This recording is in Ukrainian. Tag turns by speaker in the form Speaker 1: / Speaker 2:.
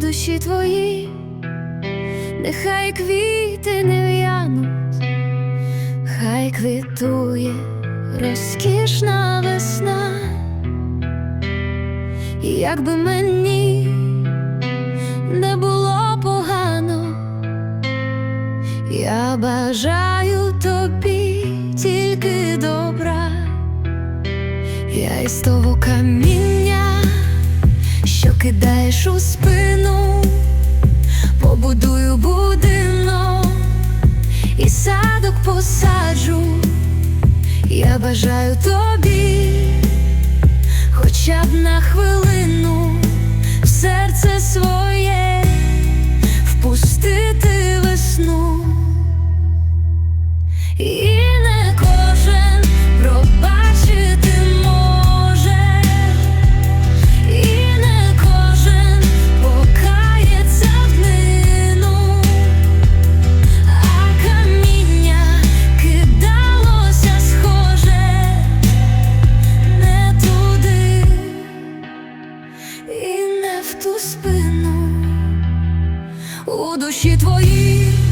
Speaker 1: душі твої, нехай квіти не в'януть, хай квітує розкішна весна, І якби мені не було погано, я бажаю тобі тільки добра, я із того каміння, що кидаєш у спину, садок посаджу. Я бажаю тобі, хоча б на хвилину в серце своє душі твої.